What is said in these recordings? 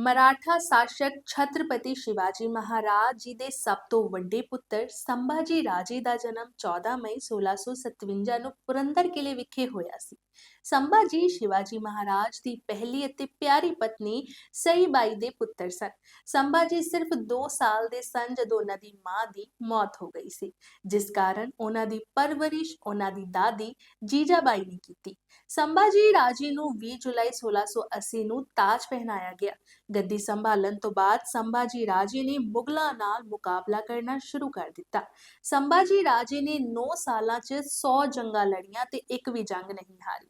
ਮਰਾਠਾ ਸ਼ਾਸਕ ਛਤਰਪਤੀ ਸ਼ਿਵਾਜੀ ਮਹਾਰਾਜ ਜੀ ਦੇ ਸਭ ਤੋਂ ਵੱਡੇ ਪੁੱਤਰ ਸੰਭਾਜੀ ਰਾਜੇ ਦਾ ਜਨਮ 14 ਮਈ 1657 ਨੂੰ ਪੁਰੰਦਰ ਕਿਲੇ ਵਿਖੇ ਹੋਇਆ ਸੀ। ਸੰਭਾਜੀ ਸ਼ਿਵਾਜੀ ਮਹਾਰਾਜ ਦੀ ਪਹਿਲੀ ਅਤੇ ਪਿਆਰੀ ਪਤਨੀ ਸਈਬਾਈ ਦੇ ਪੁੱਤਰ ਸਨ। ਸੰਭਾਜੀ ਸਿਰਫ 2 ਸਾਲ ਦੇ ਸਨ ਜਦੋਂ ਉਹਨਾਂ ਦੀ ਮਾਂ ਦੀ ਮੌਤ ਹੋ ਗਈ ਸੀ, ਜਿਸ ਕਾਰਨ ਉਹਨਾਂ ਦੀ ਪਰਵਰਿਸ਼ ਉਹਨਾਂ ਦੀ ਦਾਦੀ ਜੀਜਾਬਾਈ ਨੇ ਕੀਤੀ। ਸੰਭਾਜੀ ਰਾਜੇ ਨੂੰ 20 ਜੁਲਾਈ 1680 ਨੂੰ ਤਾਜ ਪਹਿਨਾਇਆ ਗਿਆ। ਗੱਦੀ ਸੰਭਾਲਣ ਤੋਂ ਬਾਅਦ ਸੰਭਾਜੀ ਰਾਜੇ ਨੇ ਮੁਗਲਾਂ ਨਾਲ ਮੁਕਾਬਲਾ ਕਰਨਾ ਸ਼ੁਰੂ ਕਰ ਦਿੱਤਾ। ਸੰਭਾਜੀ ਰਾਜੇ ਨੇ 9 ਸਾਲਾਂ 'ਚ 100 ਜੰਗਾਂ ਲੜੀਆਂ ਤੇ ਇੱਕ ਵੀ ਜੰਗ ਨਹੀਂ ਹਾਰੀ।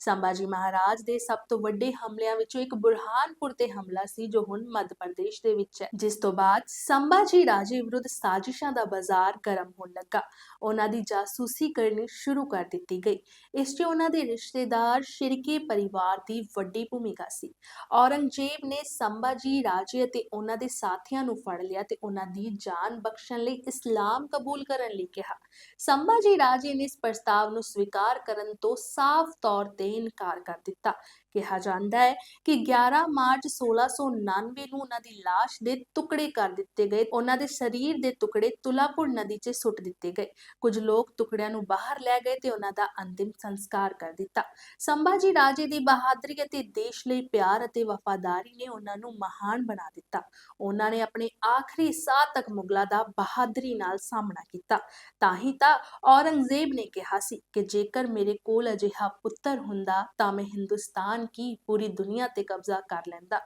ਸੰਭਾਜੀ ਮਹਾਰਾਜ ਦੇ ਸਭ ਤੋਂ ਵੱਡੇ ਹਮਲਿਆਂ ਵਿੱਚੋਂ ਇੱਕ ਬੁਰਹਾਨਪੁਰ ਤੇ ਹਮਲਾ ਸੀ, ਜੋ ਹੁਣ ਮੱਧ ਪ੍ਰਦੇਸ਼ ਦੇ ਵਿੱਚ ਹੈ। ਜਿਸ ਤੋਂ ਬਾਅਦ ਸੰਭਾਜੀ ਰਾਜੇ ਵਿਰੁੱਧ ਸਾਜ਼ਿਸ਼ਾਂ ਦਾ ਬਾਜ਼ਾਰ ਗਰਮ ਹੋਣ ਲੱਗਾ। ਉਹਨਾਂ ਦੀ ਜਾਸੂਸੀ ਕਰਨੀ ਸ਼ੁਰੂ ਕਰ ਦਿੱਤੀ ਗਈ। ਇਸ 'ਚ ਉਹਨਾਂ ਦੇ ਰਿਸ਼ਤੇਦਾਰ ਸ਼ਿਰਕੇ ਪਰਿਵਾਰ ਦੀ ਵੱਡੀ ਭੂਮਿਕਾ ਸੀ। ਔਰੰਗਜ਼ੇਬ ਨੇ ਸੰਭਾਜੀ ਰਾਜੇ ਅਤੇ ਉਹਨਾਂ ਦੇ ਸਾਥੀਆਂ ਨੂੰ ਫੜ ਲਿਆ ਤੇ ਉਹਨਾਂ ਦੀ ਜਾਨ ਬਖਸ਼ਣ ਲਈ ਇਸਲਾਮ ਕਬੂਲ ਕਰਨ ਲਈ ਕਿਹਾ। ਸੰਭਾਜੀ ਰਾਜੇ ਨੇ ਇਸ ਪ੍ਰਸਤਾਵ ਨੂੰ ਸਵੀਕਾਰ ਕਰਨ ਤੋਂ ਸਾਫ਼ ਤੌਰ ਤੇ ਇਨਕਾਰ ਕਰ ਦਿੱਤਾ। ਕਿਹਾ ਜਾਂਦਾ ਹੈ ਕਿ 11 ਮਾਰਚ 1699 ਨੂੰ ਉਹਨਾਂ ਦੀ লাশ ਦੇ ਟੁਕੜੇ ਕਰ ਦਿੱਤੇ ਗਏ। ਉਹਨਾਂ ਦੇ ਸਰੀਰ ਦੇ ਟੁਕੜੇ ਤੁਲਾਪੁਰ ਨਦੀ 'ਚ ਸੁੱਟ ਦਿੱਤੇ ਗਏ। ਕੁਝ ਲੋਕ ਟੁਕੜਿਆਂ ਨੂੰ ਬਾਹਰ ਲੈ ਗਏ ਤੇ ਉਹਨਾਂ ਦਾ ਅੰਤਿਮ ਸੰਸਕਾਰ ਕਰ ਦਿੱਤਾ। ਸੰਭਾਜੀ ਰਾਜੇ ਦੀ ਬਹਾਦਰੀ ਅਤੇ ਦੇਸ਼ ਲਈ ਪਿਆਰ ਅਤੇ ਵਫਾਦਾਰੀ ਨੇ ਉਹਨਾਂ ਨੂੰ ਮਹਾਨ ਬਣਾ ਦਿੱਤਾ। ਉਹਨਾਂ ਨੇ ਆਪਣੇ ਆਖਰੀ ਸਾਹ ਤੱਕ ਮੁਗਲਾਂ ਦਾ ਬਹਾਦਰੀ ਨਾਲ ਸਾਹਮਣਾ ਕੀਤਾ। ਤਾਂ ਹੀ ਤਾਂ ਔਰੰਗਜ਼ੇਬ ਨੇ ਕਿਹਾ ਸੀ ਕਿ ਜੇਕਰ ਮੇਰੇ ਕੋਲ ਅਜਿਹਾ ਪੁੱਤਰ ਹੁੰਦਾ ਤਾਂ ਮੈਂ ਹਿੰਦੁਸਤਾਨ ਕੀ ਪੂਰੀ ਦੁਨੀਆ ਤੇ ਕਬਜ਼ਾ ਕਰ ਲੈਂਦਾ।